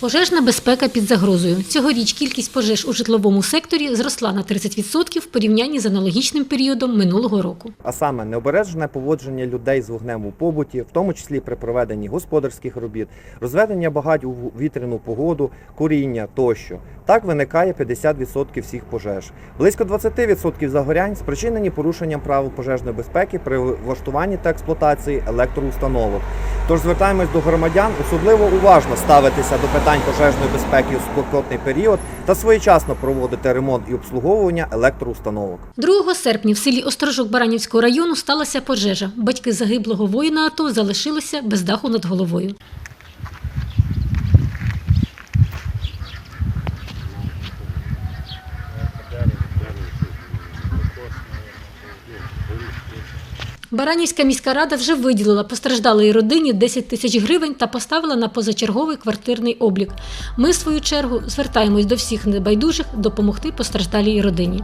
Пожежна безпека під загрозою. Цьогоріч кількість пожеж у житловому секторі зросла на 30% в порівнянні з аналогічним періодом минулого року. а саме необережне поводження людей з вогнем у побуті, в тому числі при проведенні господарських робіт, розведення багать у вітряну погоду, куріння тощо. Так виникає 50% всіх пожеж. Близько 20% загорянь спричинені порушенням правил пожежної безпеки при влаштуванні та експлуатації електроустановок. Тож звертаємось до громадян особливо уважно ставитися до питань пожежної безпеки у спокотний період та своєчасно проводити ремонт і обслуговування електроустановок. 2 серпня в селі Острожок Баранівського району сталася пожежа. Батьки загиблого воїна АТО залишилися без даху над головою. Баранівська міська рада вже виділила постраждалій родині 10 тисяч гривень та поставила на позачерговий квартирний облік. Ми, в свою чергу, звертаємось до всіх небайдужих допомогти постраждалій родині.